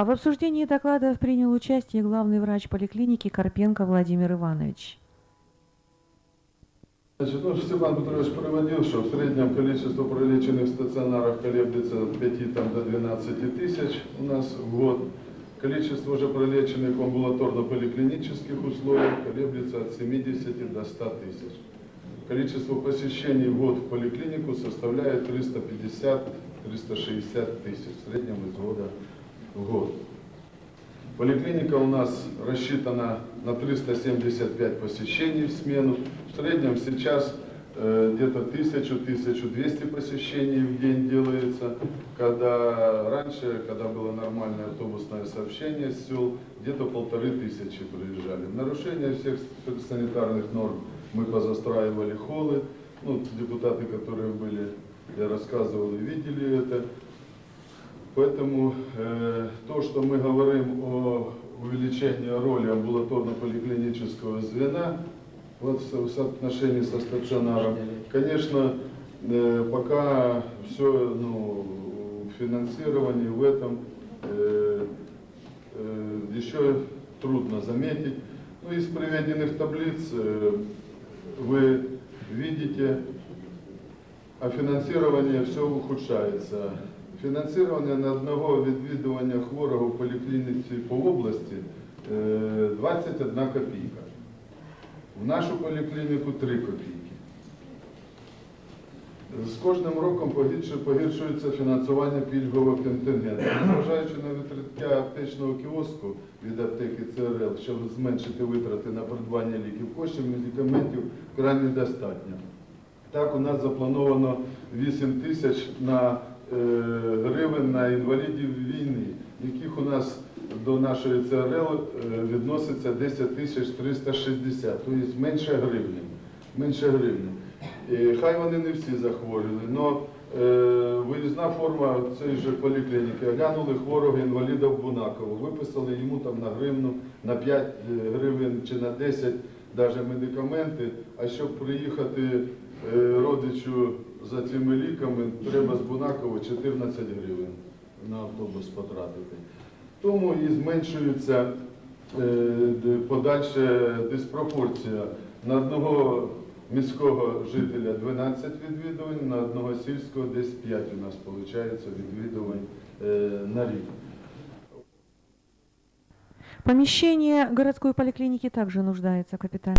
А в обсуждении докладов принял участие главный врач поликлиники Карпенко Владимир Иванович. Значит, ну, Степан Петрович проводил, что в среднем количество пролеченных в стационарах колеблется от 5 там, до 12 тысяч у нас в год. Количество уже пролеченных в амбулаторно-поликлинических условиях колеблется от 70 до 100 тысяч. Количество посещений в год в поликлинику составляет 350-360 тысяч в среднем из года год. Поликлиника у нас рассчитана на 375 посещений в смену. В среднем сейчас э, где-то 1000-1200 посещений в день делается. Когда раньше, когда было нормальное автобусное сообщение с сел, где-то полторы тысячи приезжали. Нарушение всех санитарных норм мы позастраивали холлы. Ну, депутаты, которые были, я рассказывал и видели это. Поэтому э, то, что мы говорим о увеличении роли амбулаторно-поликлинического звена вот в со- в соотношении со стационаром, конечно, э, пока все ну, в финансировании в этом э, э, еще трудно заметить. Ну, из приведенных таблиц э, вы видите, а фінансування все ухудшається. Фінансування на одного відвідування хворого в поліклініці по області е, 21 копійка. В нашу поліклініку 3 копійки. З кожним роком погіршується фінансування пільгового контингенту. Незважаючи на відкриття аптечного кіоску від аптеки ЦРЛ, щоб зменшити витрати на придбання ліків, коштів медикаментів вкрай недостатньо. Так, у нас заплановано 8 тисяч на е, гривень на інвалідів війни, яких у нас до нашої ЦРЛ е, відноситься 10 тисяч 360, тобто менше гривні. Менше гривні. Е, Хай вони не всі захворіли, але виїзна форма цієї ж поліклініки. Оглянули хворого інваліда в Бунаково, виписали йому там на гривну, на 5 гривень чи на 10 навіть медикаменти, а щоб приїхати е, родичу за цими ліками, треба з Бунакова 14 гривень на автобус потратити. Тому і зменшується е, подальша диспропорція. На одного міського жителя 12 відвідувань, на одного сільського десь 5 у нас виходить відвідувань е, на рік. Помещение городской поликлиники также нуждается в капитальном